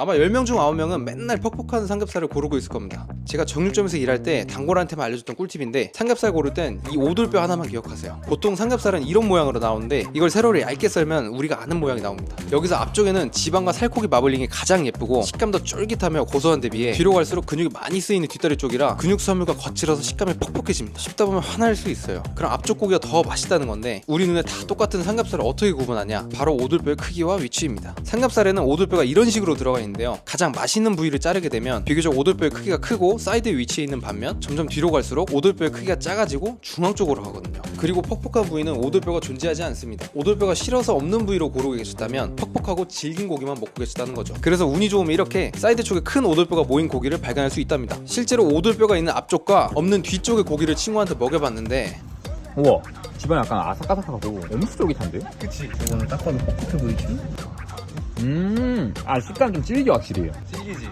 아마 10명 중 9명은 맨날 퍽퍽한 삼겹살을 고르고 있을 겁니다. 제가 정육점에서 일할 때 단골한테만 알려줬던 꿀팁인데 삼겹살 고를 땐 이 오돌뼈 하나만 기억하세요. 보통 삼겹살은 이런 모양으로 나오는데 이걸 세로를 얇게 썰면 우리가 아는 모양이 나옵니다. 여기서 앞쪽에는 지방과 살코기 마블링이 가장 예쁘고 식감도 쫄깃하며 고소한 데 비해 뒤로 갈수록 근육이 많이 쓰이는 뒷다리 쪽이라 근육 섬유가 거칠어서 식감이 퍽퍽해집니다. 씹다 보면 화날 수 있어요. 그럼 앞쪽 고기가 더 맛있다는 건데 우리 눈에 다 똑같은 삼겹살을 어떻게 구분하냐? 바로 오돌뼈의 크기와 위치입니다. 삼겹살에는 오돌뼈가 이런 식으로 들어가 있는 데요. 가장 맛있는 부위를 자르게 되면 비교적 오돌뼈의 크기가 크고 사이드에 위치해 있는 반면 점점 뒤로 갈수록 오돌뼈의 크기가 작아지고 중앙 쪽으로 가거든요. 그리고 퍽퍽한 부위는 오돌뼈가 존재하지 않습니다. 오돌뼈가 싫어서 없는 부위로 고르고 계셨다면 퍽퍽하고 질긴 고기만 먹고 계시다는 거죠. 그래서 운이 좋으면 이렇게 사이드 쪽에 큰 오돌뼈가 모인 고기를 발견할 수 있답니다. 실제로 오돌뼈가 있는 앞쪽과 없는 뒤쪽의 고기를 친구한테 먹여봤는데 우와 집안 약간 아삭아삭하고 엄청 쫄깃한데? 그치 이거는 딱 봐도 퍽퍽해 보이지? 음 아 식감 좀 질겨 확실히. 질기지